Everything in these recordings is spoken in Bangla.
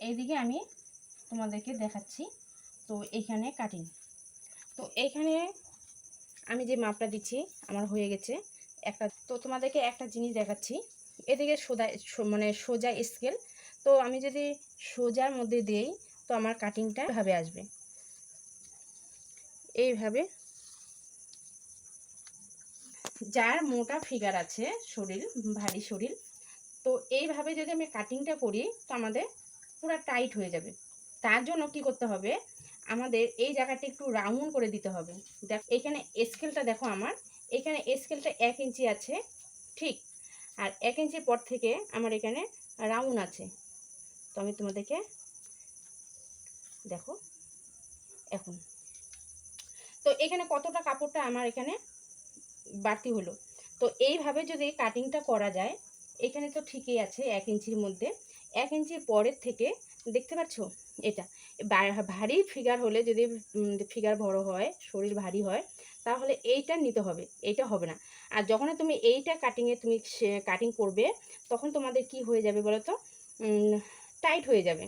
এইদিকে আমি তোমাদেরকে দেখাচ্ছি। তো এখানে কাটিং তো এইখানে আমি যে মাপটা দিচ্ছি, আমার হয়ে গেছে একটা। তো তোমাদেরকে একটা জিনিস দেখাচ্ছি। এদিকে সোজা মানে সোজা স্কেল তো আমি যদি সোজার মধ্যে দিই, তো আমার কাটিংটা এভাবে আসবে। এইভাবে। যার মোটা ফিগার আছে, শরীর, ভারী শরীর, তো এইভাবে যদি আমি কাটিংটা করি, তো আমাদের পুরো টাইট হয়ে যাবে। তার জন্য কি করতে হবে? আমাদের এই জায়গাটা একটু রাউন্ড করে দিতে হবে। দেখ, এখানে স্কেলটা দেখো আমার। এখানে স্কেলটা এক ইঞ্চি আছে, ঠিক? আর এক ইঞ্চির পর থেকে আমার এখানে রাউন্ড আছে। তো আমি তোমাদেরকে দেখো, এখন। তো এখানে কতটা কাপড়টা আমার এখানে বাড়তি হলো? তো এইভাবে যদি কাটিংটা করা যায়, এখানে তো ঠিকই আছে এক ইঞ্চির মধ্যে। এক ইঞ্চি পরের থেকে, দেখতে পাচ্ছ? এটা। ভারী ফিগার হলে যদি ফিগার বড় হয়, শরীর ভারী হয়, তাহলে এইটা নিতে হবে। এইটা হবে না। আর যখন তুমি এইটা কাটিংয়ে তুমি কাটিং করবে, তখন তোমাদের কি হয়ে যাবে বলো তো টাইট হয়ে যাবে।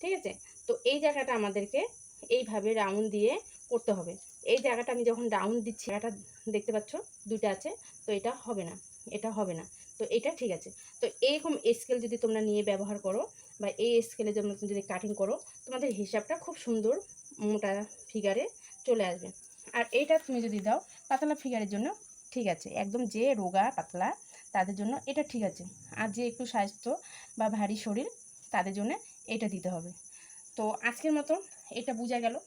ঠিক আছে? তো এই জায়গাটা আমাদেরকে এইভাবে রাউন্ড দিয়ে করতে হবে। এই জায়গাটা আমি যখন রাউন্ড দিচ্ছি এটা দেখতে পাচ্ছ? দুইটা আছে, তো এটা হবে না। এটা হবে না। তো এটা ঠিক আছে। তো এইরকম স্কেল যদি তোমরা নিয়ে ব্যবহার করো বা এই স্কেলে যদি কাটিং করো, তোমাদের হিসাবটা খুব সুন্দর মোটা ফিগারে চলে আসবে। আর এইটা তুমি যদি দাও, পাতলা ফিগারের জন্য ঠিক আছে। একদম যে রোগা, পাতলা, তাদের জন্য এটা ঠিক আছে। আর যে একটু স্বাস্থ্য বা ভারী শরীর, তাদের জন্য এটা দিতে হবে। তো আজকের মতো এটা বোঝা গেল।